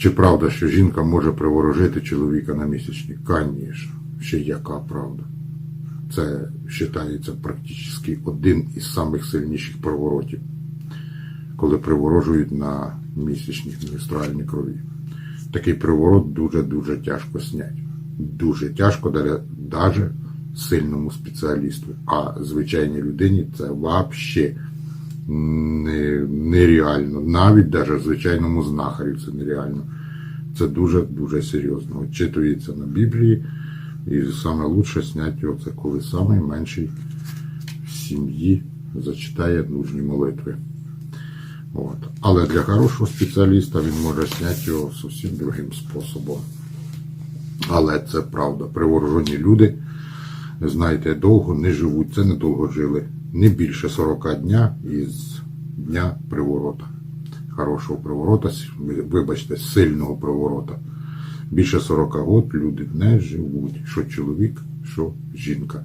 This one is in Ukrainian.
Чи правда, що жінка може приворожити чоловіка на місячні? Звісно, ще яка правда. Це вважається практично один із самих сильніших приворотів, коли приворожують на місячні менструальні крові. Такий приворот дуже-дуже тяжко зняти. Дуже тяжко навіть сильному спеціалісту. А звичайній людині це взагалі нереально. Навіть навіть звичайному знахарю це нереально. Це дуже-дуже серйозно. Очитується на Біблії. І саме лучше зняти його це коли найменший в сім'ї зачитає нужні молитви. От. Але для хорошого спеціаліста він може зняти його зовсім другим способом. Але це правда. Приворожені люди, знаєте, довго не живуть, це недовго жили. Не більше 40 дня із дня приворота. Хорошого приворота, вибачте, сильного приворота. Більше 40 років люди не живуть. Що чоловік, що жінка.